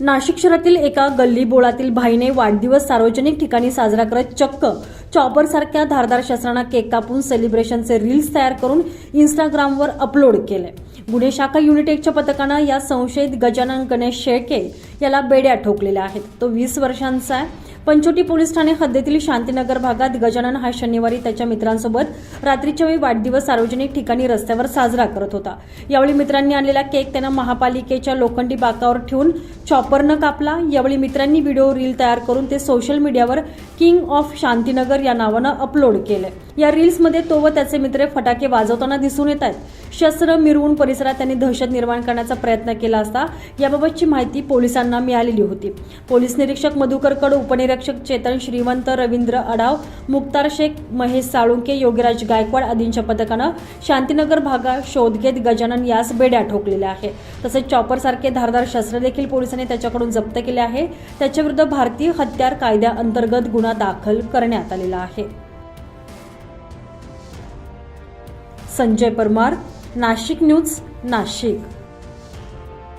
नाशिक शहरातील एका गल्ली बोळातील भाईने वाढदिवस सार्वजनिक ठिकाणी साजरा करत चक्क चॉपर सारख्या धारदार शस्त्रांना केक कापून सेलिब्रेशनचे रील्स तयार करून इंस्टाग्रामवर अपलोड केले. गुन्हे शाखा युनिट एकच्या पथकानं या संशयित गजानन गणेश शेळके याला बेड्या ठोकलेल्या आहेत. तो वीस वर्षांचा आहे. पंचोटी पोलीस ठाणे हद्दीतील शांतीनगर भागात गजानन हा शनिवारी त्याच्या मित्रांसोबत रात्रीच्या वेळी वाढदिवस सार्वजनिक ठिकाणी रस्त्यावर साजरा करत होता. यावेळी मित्रांनी आणलेला केक त्यानं महापालिकेच्या लोखंडी बाकावर ठेवून चॉपरनं कापला. यावेळी मित्रांनी व्हिडिओ रील तयार करून ते सोशल मीडियावर किंग ऑफ शांतीनगर या नावानं अपलोड केलं. या रील्समध्ये तो व त्याचे मित्र फटाके वाजवताना दिसून येत आहेत. शस्त्र मिरवून परिसरात त्यांनी दहशत निर्माण करण्याचा प्रयत्न केला असता याबाबतची माहिती पोलिसांना मिळालेली होती. पोलीस निरीक्षक मधुकर कड उपनिरीक्षक चेतन श्रीमंत रवींद्र अडाव मुक्तार शेख महेश साळुंके योगीराज गायकवाड आदींच्या पथकानं शांतीनगर भागात शोध घेत गजानन यास बेड्या ठोकलेल्या आहे तसेच चॉपरसारखे धारदार शस्त्र देखील पोलिसांनी त्याच्याकडून जप्त केले आहे. त्याच्याविरुद्ध भारतीय हत्यार कायद्याअंतर्गत गुन्हा दाखल करण्यात आलेला आहे. संजय परमार नाशिक न्यूज नाशिक.